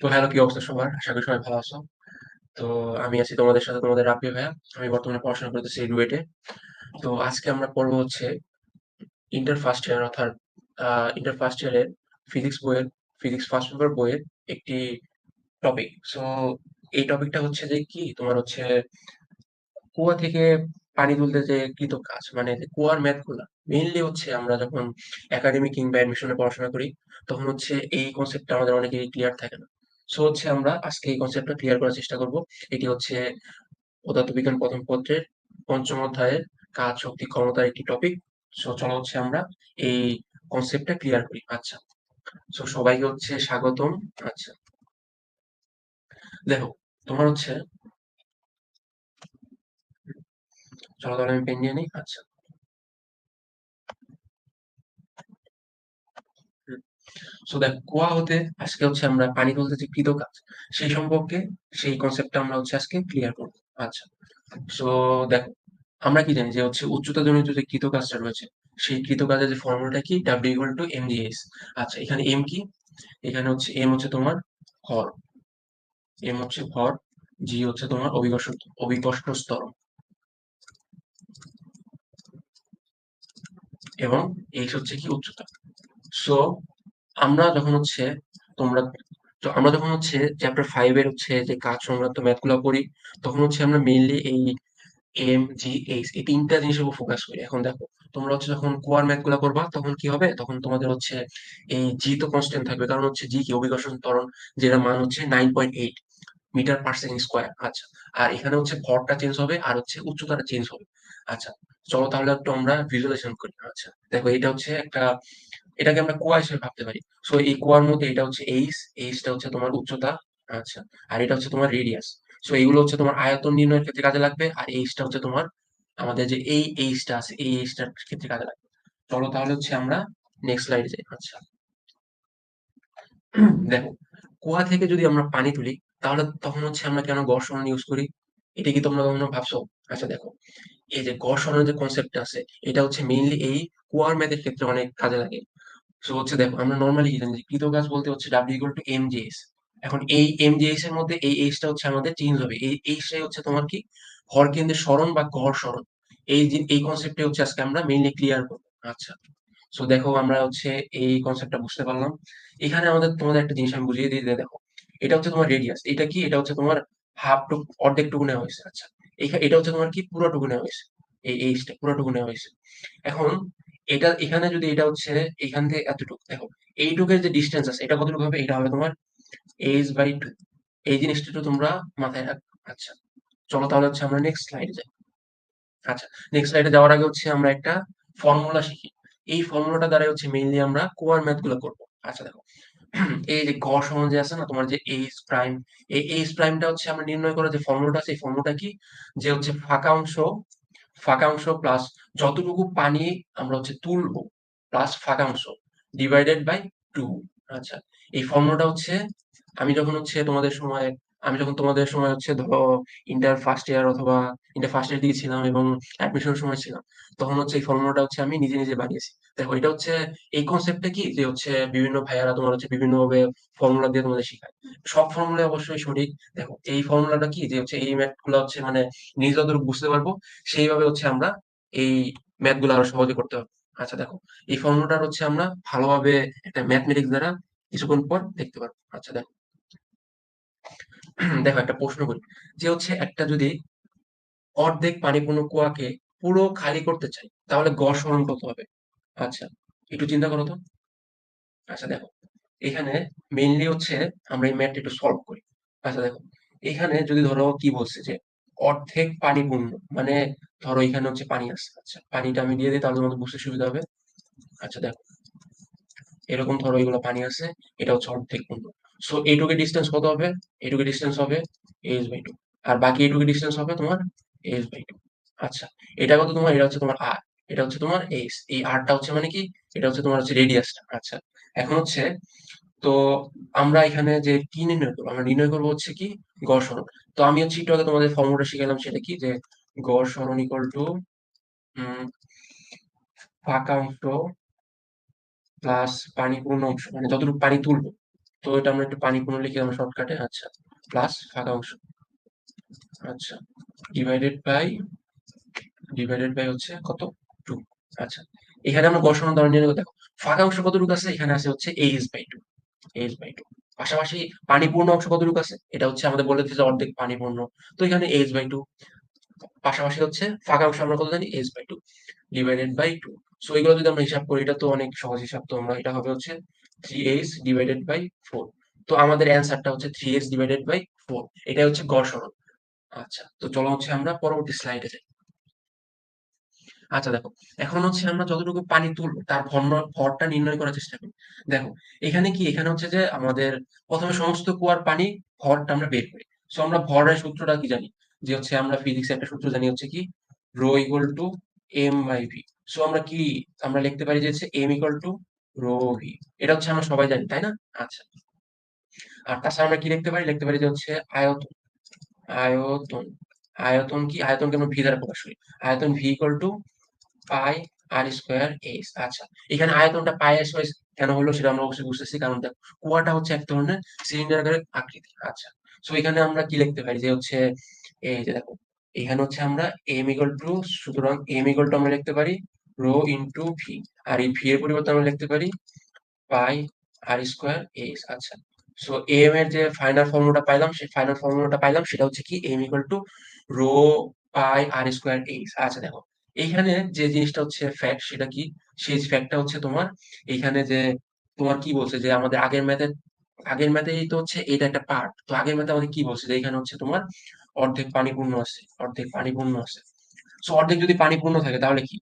তো হ্যালো কি অবস্থা সবার? আশা করি সবাই ভালো আছো। তো আমি আছি তোমাদের সাথে, তোমাদের রাব্বি ভাইয়া। আমি বর্তমানে পড়াশোনা করতেছি রুয়েটে। তো আজকে আমরা পড়ব হচ্ছে ইন্টার ফার্স্ট ইয়ার অর্থাৎ ইন্টার ফার্স্ট ইয়ারের ফিজিক্স বইয়ের ফিজিক্স ফার্স্ট পেপার বইয়ের একটি টপিক। সো এই টপিকটা হচ্ছে যে কি তোমার হচ্ছে কুয়া থেকে পানি তুলতে যে কৃত কাজ মানে কুয়ার ম্যাথগুলা মেইনলি হচ্ছে আমরা যখন একাডেমি কিংবা অ্যাডমিশনে পড়াশোনা করি, তখন হচ্ছে এই কনসেপ্টটা আমাদের অনেকেরই ক্লিয়ার থাকে না। সো হচ্ছে আমরা আজকে এই কনসেপ্টটা ক্লিয়ার করার চেষ্টা করব। এটি হচ্ছে পদার্থবিজ্ঞান প্রথম পত্রের পঞ্চম অধ্যায়ের কাজ, শক্তি, ক্ষমতার একটি টপিক। সো চলো হচ্ছে আমরা এই কনসেপ্টটা ক্লিয়ার করি। আচ্ছা। সো সবাইকে হচ্ছে স্বাগতম। আচ্ছা। দেখো, তোমার হচ্ছে চলো তাহলে আমি পেন নিয়ে নিই। আচ্ছা। সো দেখ কুয়া হতে আজকে হচ্ছে আমরা পানি তুলতে যে কৃত কাজ, সেই সম্পর্কে সেই কনসেপ্টটা আমরা হচ্ছে আজকে ক্লিয়ার করব। আচ্ছা সো দেখো, আমরা কি জানি যে হচ্ছে উচ্চতা জনিত যে কৃত কাজটা রয়েছে, সেই কৃত কাজের যে ফর্মুলাটা কি? ডাব্লিউ ইকুয়াল টু এম আচ্ছা এখানে এম কি? এখানে হচ্ছে এম হচ্ছে তোমার ভর। এম হচ্ছে ভর জি হচ্ছে তোমার অভিকর্ষ অভিকর্ষ স্তর এবং এইচ হচ্ছে কি? উচ্চতা। সো আমরা যখন হচ্ছে তোমরা, তো আমরা যখন হচ্ছে চ্যাপ্টার ফাইভ এর হচ্ছে যে কাজ সংক্রান্ত ম্যাথগুলো করি, তখন হচ্ছে আমরা মেইনলি এই এম জি এইচ এই তিনটা জিনিসের উপর ফোকাস করি। এখন দেখো, তোমরা হচ্ছে যখন কোয়ার ম্যাথগুলা করবা, তখন কি হবে? তখন তোমাদের হচ্ছে এই জি তো কনস্ট্যান্ট থাকবে। কারণ হচ্ছে জি কি? অভিকর্ষণ ত্বরণ যেটা মান হচ্ছে nine point eight metre per second square আচ্ছা আর এখানে হচ্ছে ভরটা চেঞ্জ হবে আর হচ্ছে উচ্চতাটা চেঞ্জ হবে। আচ্ছা চলো তাহলে একটু আমরা ভিজুয়ালাইজেশন করি। আচ্ছা দেখো এটা হচ্ছে একটা এটাকে আমরা কুয়া হিসেবে ভাবতে পারি। সো এই কুয়ার মধ্যে এটা হচ্ছে এইচ এইচটা হচ্ছে তোমার উচ্চতা আচ্ছা আর এটা হচ্ছে তোমার রেডিয়াস সো এইগুলো হচ্ছে তোমার আয়তন নির্ণয়ের ক্ষেত্রে কাজে লাগবে, আর এইচটা হচ্ছে তোমার আমাদের যে এই এইচটা আছে, এই এইচটার ক্ষেত্রে কাজে লাগবে। চলো তাহলে হচ্ছে আমরা নেক্সট স্লাইডে যাই আচ্ছা। দেখো, কুয়া থেকে যদি আমরা পানি তুলি, তাহলে তখন হচ্ছে আমরা কেন ঘর্ষণ ইউজ করি? এটা কি তোমরা কখনো ভাবছ? আচ্ছা দেখো, এই যে ঘর্ষণের যে কনসেপ্টটা আছে, এটা হচ্ছে মেইনলি এই কুয়ার ম্যাথের ক্ষেত্রে অনেক কাজে লাগে। সো হচ্ছে দেখো, আমরা নর্মালি কি জানি যে কৃত কাজ বলতে হচ্ছে W equal to M S এখন এই এম এস এর মধ্যে এই এইচটা হচ্ছে আমাদের চেঞ্জ হবে। এই এইচটাই হচ্ছে তোমার কি? হর কেন্দ্রের স্মরণ বা গড় স্মরণ এই যে, এই কনসেপ্টে হচ্ছে আজকে আমরা মেইনলি ক্লিয়ার করব। আচ্ছা। সো দেখো, আমরা হচ্ছে এই কনসেপ্টটা বুঝতে পারলাম। এখানে আমাদের, তোমাদের একটা জিনিস আমি বুঝিয়ে দিয়ে দেখো এটা হচ্ছে তোমার রেডিয়াস এটা কি? এটা হচ্ছে তোমার হাফ টুক অর্ধেক টুকু নেওয়া হয়েছে। আচ্ছা। এটা হচ্ছে তোমার কি? পুরো টুকু নেওয়া হয়েছে। এই এইচটা পুরো টুকু নেওয়া হয়েছে। এখন এটা, এখানে যদি এটা হচ্ছে, এখান থেকে এতটুকু, দেখো, এইটুকের যে ডিস্টেন্স আছে, এটা কতটুকু হবে? এটা হবে তোমার এইচ বাই টু এই জিনিসটা একটু তোমরা মাথায় রাখো আচ্ছা চলো তাহলে হচ্ছে আমরা নেক্সট স্লাইডে যাই। আচ্ছা নেক্সট স্লাইডে যাওয়ার আগে হচ্ছে আমরা একটা ফর্মুলা শিখি। এই ফর্মুলাটা দ্বারা হচ্ছে মেইনলি আমরা কোয়ার ম্যাথগুলো করব। আচ্ছা দেখো, এই যে গড় সমান যে আছে না, তোমার যে এইচ প্রাইম এই এইচ প্রাইমটা হচ্ছে আমরা নির্ণয় করার যে ফর্মুলাটা আছে, এই ফর্মুলাটা কি? যে হচ্ছে ফাঁকা অংশ ফাঁকা অংশ প্লাস যতটুকু পানি আমরা হচ্ছে তুলবো প্লাস ফাঁকা অংশ ডিভাইডেড বাই টু আচ্ছা এই ফর্মুলাটা হচ্ছে, আমি যখন হচ্ছে তোমাদের সময় আমি যখন তোমাদের সময় হচ্ছে ধরো ইন্টার ফার্স্ট ইয়ার অথবা ইন্টার ফার্স্ট ইয়ার দিকে ছিলাম এবং অ্যাডমিশনের সময় ছিলাম, তখন হচ্ছে এই ফর্মুলাটা হচ্ছে আমি নিজে নিজে বানিয়েছি। দেখো, এটা হচ্ছে এই কনসেপ্টটা কি? যে হচ্ছে বিভিন্ন ভাইয়ারা তোমার হচ্ছে বিভিন্ন ভাবে ফর্মুলা দিয়ে তোমাদের শেখায়। সব ফর্মুলা অবশ্যই সঠিক। দেখো, এই ফর্মুলাটা কি? যে হচ্ছে এই ম্যাথগুলো হচ্ছে মানে নিজে যতটুকু বুঝতে পারব, সেইভাবে হচ্ছে আমরা এই ম্যাথগুলো আরও সহজে করতে পারব। আচ্ছা দেখো, এই ফর্মুলাটা হচ্ছে আমরা ভালোভাবে একটা ম্যাথমেটিক্স দ্বারা কিছুক্ষণ পর দেখতে পারব। আচ্ছা দেখো। দেখো একটা প্রশ্ন করি। যে হচ্ছে একটা যদি অর্ধেক পানিপূর্ণ কুয়াকে পুরো খালি করতে চাই তাহলে সমান কত হবে? আচ্ছা একটু চিন্তা করো তো। আচ্ছা দেখো, এখানে মেইনলি হচ্ছে আমরা এই ম্যাথটা একটু সলভ করি। আচ্ছা দেখো, এখানে যদি ধরো কি বলছে যে অর্ধেক পানি পূর্ণ মানে ধরো এখানে হচ্ছে পানি আছে। আচ্ছা পানিটা আমি দিয়ে দিই, তাহলে তোমাদের বুঝতে সুবিধা হবে। আচ্ছা দেখো, এরকম ধরো এগুলো পানি আছে, এটা হচ্ছে অর্ধেক পূর্ণ। সো এইটুকু ডিস্টেন্স কত হবে? এইটুকু ডিস্টেন্স হবে এইচ বাই টু আর বাকি এইটুকু ডিস্টেন্স হবে তোমার এইচ বাই টু আচ্ছা এটা কত তোমার? এটা হচ্ছে তোমার আর এটা হচ্ছে তোমার এইচ এই আরটা হচ্ছে মানে কি? এটা হচ্ছে তোমার হচ্ছে রেডিয়াসটা আচ্ছা এখন হচ্ছে তো আমরা এখানে যে কি নির্ণয় করব? আমরা নির্ণয় করব হচ্ছে কি গড় সরণ তো আমি হচ্ছে একটু আগে তোমাদের ফর্মুলাটা শিখালাম সেটা কি? যে গড় সরণ ইকুয়াল টু ফাঁকা অংশ প্লাস পানি পূর্ণ অংশ। মানে যতটুকু পানি তুলবো। তো এটা আমরা একটু পানি পূর্ণ লিখে আমরা শর্টকাটে আচ্ছা প্লাস ফাঁকা অংশ। আচ্ছা ডিভাইডেড বাই ডিভাইডেড বাই হচ্ছে কত? টু আচ্ছা। এখানে আমরা গড় ধরনের নিয়ে দেখো, ফাঁকা অংশ কতটুকু আছে? এখানে আছে হচ্ছে H by two H by two পাশাপাশি পানিপূর্ণ অংশ কতটুকু আছে? এটা হচ্ছে আমাদের বলে দিচ্ছে অর্ধেক পানিপূর্ণ। তো এখানে এইচ বাই টু পাশাপাশি হচ্ছে ফাঁকা অংশ আমরা কত জানি? H by two divided by two so এগুলো যদি আমরা হিসাব করি, এটা তো অনেক সহজ হিসাব। তো আমরা, এটা হবে হচ্ছে three H divided by four তো আমাদের অ্যান্সারটা হচ্ছে three H divided by four এটাই হচ্ছে গড় সরণ। আচ্ছা তো চলো হচ্ছে আমরা পরবর্তী স্লাইডে যাই। আচ্ছা দেখো, এখন হচ্ছে আমরা যতটুকু পানি তুলবো, তার ভরটা নির্ণয় করার চেষ্টা করি। দেখো, এখানে কি, এখানে হচ্ছে যে আমাদের প্রথমে সমস্ত কুয়ার পানি, ভরটা আমরা বের করি। সো আমরা ভরের সূত্রটা কি জানি? যে হচ্ছে আমরা ফিজিক্স একটা সূত্র জানি হচ্ছে কি? Rho equal to M by V so আমরা কি, আমরা লিখতে পারি যে হচ্ছে এম ইকুয়াল টু রো এটা হচ্ছে আমরা সবাই জানি, তাই না? আচ্ছা। আর তাছাড়া আমরা কি লিখতে পারি? লিখতে পারি যে হচ্ছে আয়তন। আয়তন। আয়তন কি? আয়তনকে আমরা ভি দ্বারা প্রকাশ করি। আয়তন V equal to pi R square S আচ্ছা। এখানে আয়তনটা পাই আর স্কোয়ার কেন হলো সেটা আমরা অবশ্যই বুঝতেছি, কারণ দেখো, কুয়াটা হচ্ছে এক ধরনের সিলিন্ডার আকৃতি। আচ্ছা। সো এখানে আমরা কি লিখতে পারি যে হচ্ছে এই যে দেখো, এখানে হচ্ছে আমরা এম ইকুয়াল টু সুতরাং এম ইকুয়াল টু আমরা লিখতে পারি রো ইন্টু ভি আর এই ভি এর পরিবর্তে আমরা লিখতে পারি পাই আর স্কোয়ার এস আচ্ছা। সো এম এর যে ফাইনাল ফর্মুলাটা পাইলাম, সেই ফাইনাল ফর্মুলাটা পাইলাম, সেটা হচ্ছে কি M equal to rho pi R square H আচ্ছা দেখো এইখানে যে জিনিসটা হচ্ছে ফ্যাক্ট সেটা কি? সেই ফ্যাক্টটা হচ্ছে তোমার এইখানে যে তোমার কি বলছে যে আমাদের আগের ম্যাথে আগের ম্যাথেই তো হচ্ছে এটা একটা পার্ট তো আগের ম্যাথে আমাদের কি বলছে? যে এখানে হচ্ছে তোমার অর্ধেক পানিপূর্ণ আছে, অর্ধেক পানি পূর্ণ আছে। সো অর্ধেক যদি পানি পূর্ণ থাকে, তাহলে কি?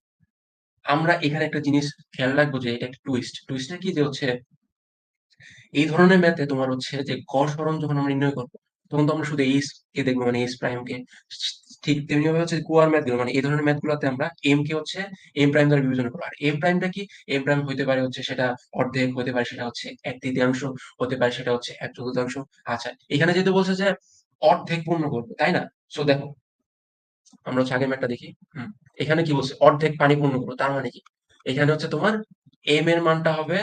আমরা এখানে একটা জিনিস খেয়াল রাখব যে এটা একটা টুইস্ট টুইস্টটা কি যে হচ্ছে, এই ধরনের ম্যাথে তোমার হচ্ছে যে গড় সরণ যখন আমরা নির্ণয় করব, তখন তো আমরা শুধু এইচ কে দেখব মানে এইস প্রাইম কে। ঠিক তেমনি ভাবে হচ্ছে কুয়ার ম্যাথগুলো মানে এই ধরনের ম্যাথ গুলোতে আমরা এম কে হচ্ছে এম প্রাইম দ্বারা বিবেচনা করব। আর এম প্রাইমটা কি? এম প্রাইম হতে পারে হচ্ছে সেটা অর্ধেক হতে পারে সেটা হচ্ছে এক তৃতীয়াংশ, হতে পারে সেটা হচ্ছে এক চতুর্থাংশ। আচ্ছা এখানে যেহেতু বলছে যে অর্ধেক পূর্ণ করব, তাই না? সো দেখো আমরা হচ্ছে আগের ম্যাথটা দেখি। এখানে কি বলছে? অর্ধেক পানি পূর্ণ করব তার মানে কি? এখানে হচ্ছে তোমার এম এর মানটা হবে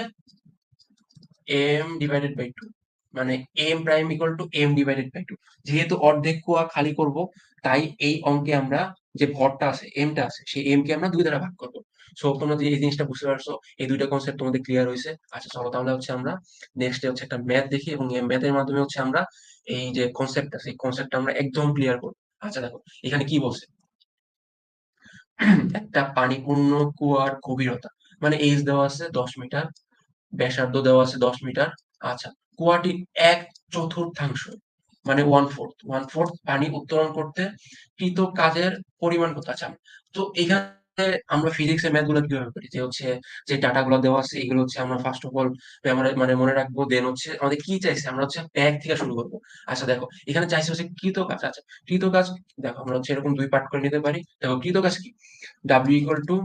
এম ডিভাইডেড বাই টু মানে M prime equal to M divided by two যেহেতু অর্ধেক কুয়া খালি করব, তাই এই অঙ্কে আমরা যে ভরটা আছে এমটা আছে, সেই এম কে আমরা দুই দ্বারা ভাগ করব। সো তোমরা যে এই জিনিসটা বুঝতে পারছ, এই দুইটা কনসেপ্ট তোমাদের ক্লিয়ার হয়েছে। আচ্ছা চলো তাহলে হচ্ছে আমরা নেক্সট হচ্ছে একটা ম্যাথ দেখি এবং এই ম্যাথের মাধ্যমে হচ্ছে আমরা এই যে কনসেপ্ট আছে, এই কনসেপ্টটা আমরা একদম ক্লিয়ার করব। আচ্ছা দেখো, এখানে কি বলছে? একটা পানিপূর্ণ কুয়ার গভীরতা মানে এইচ দেওয়া আছে দশ মিটার, ব্যাসার্ধ দেওয়া আছে দশ মিটার। আচ্ছা কুয়াটি এক চতুর্থাংশ মানে ওয়ান ফোর্থ ওয়ান ফোর্থ পানি উত্তোলন করতে কৃত কাজের পরিমাণ কত? আচ্ছা তো এখানে আমরা ফিজিক্স এর ম্যাথগুলো কীভাবে করি? যে হচ্ছে যে ডাটা গুলো দেওয়া আছে, এগুলো হচ্ছে আমরা ফার্স্ট অফ অল মানে মনে রাখব দেন হচ্ছে আমাদের কি চাইছে? আমরা হচ্ছে ব্যাগ থেকে শুরু করব। আচ্ছা দেখো, এখানে চাইছে হচ্ছে কৃত কাজ। আচ্ছা কৃত কাজ, দেখো, আমরা হচ্ছে এরকম দুই পার্ট করে নিতে পারি। দেখো, কৃত কাজ কি? W equal to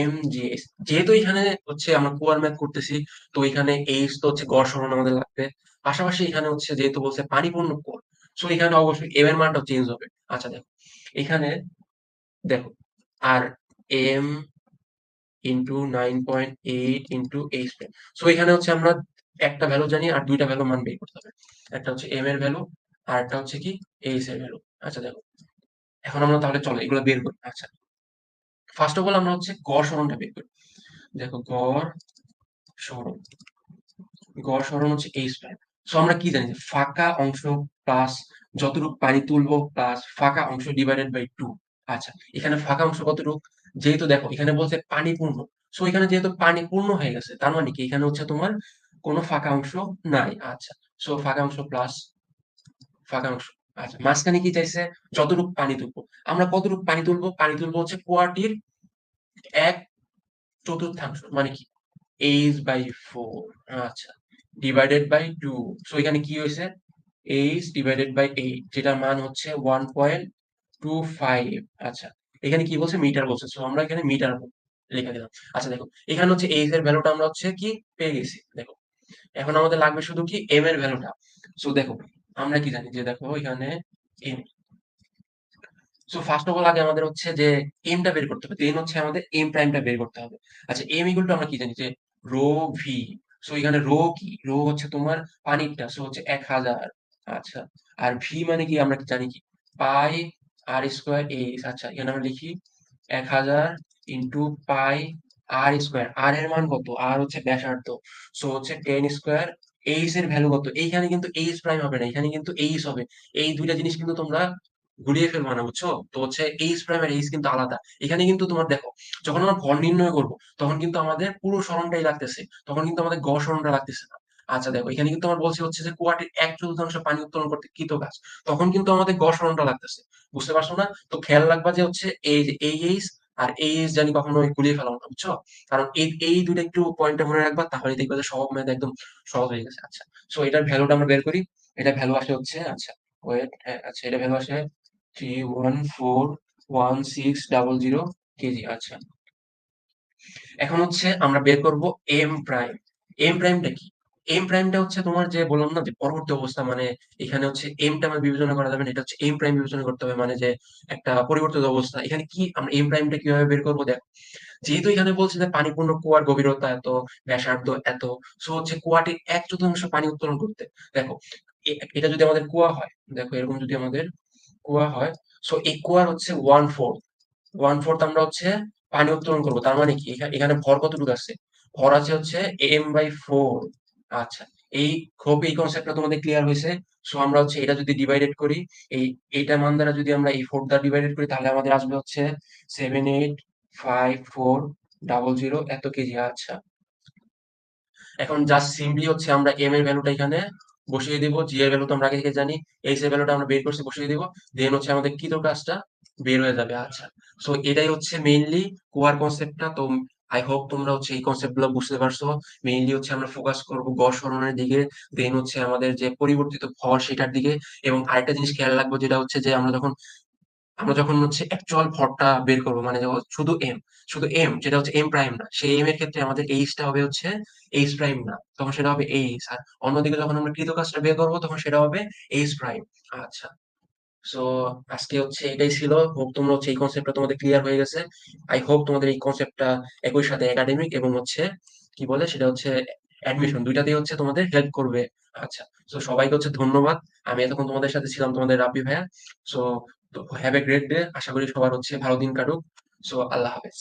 M G S যেহেতু এখানে হচ্ছে আমরা কুয়ার ম্যাথ করতেছি, তো এখানে এইচ তো হচ্ছে গড় সরণ আমাদের লাগবে। পাশাপাশি এখানে হচ্ছে যেহেতু বলছে পানিপূর্ণ কোর সো এখানে অবশ্যই এম এর মানটা চেঞ্জ হবে। আচ্ছা দেখো, এখানে দেখো, আর M into nine point eight into H so এখানে হচ্ছে আমরা একটা ভ্যালু জানি আর দুইটা ভ্যালু মান বের করতে হবে। একটা হচ্ছে এম এর ভ্যালু আর একটা হচ্ছে কি এইচ এর ভ্যালু আচ্ছা দেখো। এখন আমরা তাহলে চলো এগুলো বের করি। আচ্ছা। ফার্স্ট অফ অল আমরা হচ্ছে গড় সরণটা বের করি। দেখো, গড় সরণ। গড় সরণ হচ্ছে এইচ প্রাইম সো আমরা কি জানি ফাঁকা অংশ প্লাস যতটুকু পানি তুলবো প্লাস ফাঁকা অংশ ডিভাইডেড বাই টু আচ্ছা এখানে ফাঁকা অংশ কতটুকু যেহেতু দেখো, এখানে বলছে পানি পূর্ণ। সো এখানে যেহেতু পানি পূর্ণ হয়ে গেছে, তার মানে কি? এখানে হচ্ছে তোমার কোনো ফাঁকা অংশ নাই। আচ্ছা সো ফাঁকা অংশ প্লাস ফাঁকা অংশ। আচ্ছা মাঝখানে কি চাইছে? যতটুকু পানি তুলবো। আমরা কতটুকু পানি তুলবো? পানি তুলবো হচ্ছে কোয়াটির এক চতুর্থাংশ মানে কি? এইচ বাই ফোর আচ্ছা ডিভাইডেড বাই টু সো এখানে কি হয়েছে? এইচ ডিভাইডেড বাই এইট যেটার মান হচ্ছে ওয়ান পয়েন্ট টু ফাইভ। আচ্ছা এখানে কি বলছে? মিটার বলছে। আমরা এখানে মিটার লিখে দিলাম। আচ্ছা দেখো, এখানে হচ্ছে এইচ এর ভ্যালুটা আমরা হচ্ছে কি পেয়ে গেছি। দেখো, এখন আমাদের লাগবে শুধু কি এম এর ভ্যালুটা সো দেখো, আমরা কি জানি যে দেখো, এখানে M so first of all আগে আমাদের হচ্ছে যে এমটা বের করতে হবে। দেন হচ্ছে আমাদের এম প্রাইমটা বের করতে হবে। আচ্ছা এম টু আমরা কি জানি যে রো ভি সো এখানে রো কি? রো হচ্ছে তোমার পানিরটা। সো হচ্ছে এক হাজার। আচ্ছা আর ভি মানে কি? আমরা কি জানি কি? পাই আর স্কোয়ার এইচ আচ্ছা এখানে আমরা লিখি এক হাজার ইন্টু পাই আর স্কোয়ার আর এর মান কত? আর হচ্ছে ব্যাসার্ধ সো হচ্ছে টেন স্কোয়ার এইচ এর ভ্যালু কত? এইখানে কিন্তু এইচ প্রাইম হবে না, এখানে কিন্তু এইচ হবে, এই দুইটা জিনিস কিন্তু তোমরা গুলিয়ে ফেলব না, বুঝছ? তো হচ্ছে এইচ প্রাইম আর এইচ কিন্তু আলাদা, এখানে কিন্তু তোমার দেখো, যখন আমরা ভর নির্ণয় করব, তখন কিন্তু আমাদের পুরো সরণটাই লাগতেছে, তখন কিন্তু আমাদের গ সরণটা লাগতেছে না। আচ্ছা দেখো, এখানে কিন্তু আমার বলছে হচ্ছে যে কুয়াটির এক চতুর্থাংশ পানি উত্তোলন করতে কৃত কাজ তখন কিন্তু আমাদের গ লাগতেছে। বুঝতে পারছ না? তো খেয়াল রাখবা যে হচ্ছে এই এই এইচ আর এই এইচ জানি কখনো গুলিয়ে ফেলাম না, বুঝছ? কারণ এই এই দুটো একটু পয়েন্টটা মনে রাখবা, তাহলে দেখবা যে সব ম্যাথ একদম সহজ হয়ে গেছে। আচ্ছা সো এটার ভ্যালুটা আমরা বের করি। এটা ভ্যালু আসে হচ্ছে আচ্ছা ওয়েট আচ্ছা এটা ভ্যালু আসে three one four one six double zero kg আচ্ছা। এখন হচ্ছে আমরা বের করব এম প্রাইম এম প্রাইমটা কি? এম প্রাইমটা হচ্ছে তোমার যে বললাম না যে পরবর্তী অবস্থা মানে এখানে হচ্ছে এমটা আমার বিবেচনা করা যাবে না, এটা হচ্ছে এম প্রাইম বিবেচনা করতে হবে মানে যে একটা পরিবর্তিত অবস্থা। এখানে কি আমরা এম প্রাইমটা কীভাবে বের করব দেখো, যেহেতু এখানে বলছে যে পানিপূর্ণ কুয়ার গভীরতা এত, ব্যাসার্ধ এত সো হচ্ছে কুয়াটির এক চতুর্থাংশ পানি উত্তোলন করতে। দেখো এটা যদি আমাদের কুয়া হয়, দেখো এরকম যদি আমাদের কুয়া হয় সো এই কুয়ার হচ্ছে ওয়ান ফোর্থ ওয়ান ফোর্থ আমরা হচ্ছে পানি উত্তোলন করব। তার মানে কি, এখা- এখানে ভর কতটুকু আছে? ভর আছে হচ্ছে এম বাই ফোর আচ্ছা এই খুব এই কনসেপ্টটা তোমাদের ক্লিয়ার হয়েছে। সো আমরা হচ্ছে এটা যদি ডিভাইডেড করি, এই, এইটা মান দ্বারা যদি আমরা এই ফোর দ্বারা ডিভাইডেড করি, তাহলে আমাদের আসবে হচ্ছে seven eight five four double zero এত কেজি। আচ্ছা। এখন জাস্ট সিম্পলি হচ্ছে আমরা এম এর ভ্যালুটা এখানে বসিয়ে দিব জি এর ভ্যালু তো আমরা আগে থেকে জানি এইচ এর ভ্যালুটা আমরা বের করছি, বসিয়ে দিব দেন হচ্ছে আমাদের কৃত কাজটা বের হয়ে যাবে। আচ্ছা। সো এটাই হচ্ছে মেইনলি কোয়ার কনসেপ্টটা তো আই হোপ তোমরা হচ্ছে এই কনসেপ্টগুলো বুঝতে পারছ। মেইনলি হচ্ছে আমরা ফোকাস করব গড় সরণের দিকে দেন হচ্ছে আমাদের যে পরিবর্তিত ভর সেটার দিকে এবং আরেকটা জিনিস খেয়াল রাখব যেটা হচ্ছে যে আমরা যখন আমরা যখন হচ্ছে অ্যাকচুয়াল ভরটা বের করব মানে শুধু এম শুধু এম যেটা হচ্ছে এম প্রাইম না, সেই এম এর ক্ষেত্রে আমাদের এইচটা হবে হচ্ছে এইচ প্রাইম না, তখন সেটা হবে এইচ আর অন্যদিকে যখন আমরা কৃত কাজটা বের করব তখন সেটা হবে এইচ প্রাইম আচ্ছা। সো আজকে হচ্ছে এটাই ছিল। হোপ তোমরা হচ্ছে এই কনসেপ্টটা তোমাদের ক্লিয়ার হয়ে গেছে। আই হোপ তোমাদের এই কনসেপ্টটা একই সাথে একাডেমিক এবং হচ্ছে, কি বলে সেটা হচ্ছে অ্যাডমিশন দুইটাতেই হচ্ছে তোমাদের হেল্প করবে। আচ্ছা সো সবাইকে হচ্ছে ধন্যবাদ। আমি এতক্ষণ তোমাদের সাথে ছিলাম তোমাদের রাব্বি ভাইয়া। So have a great day আশা করি সবার হচ্ছে ভালো দিন কাটুক। সো আল্লাহ হাফেজ।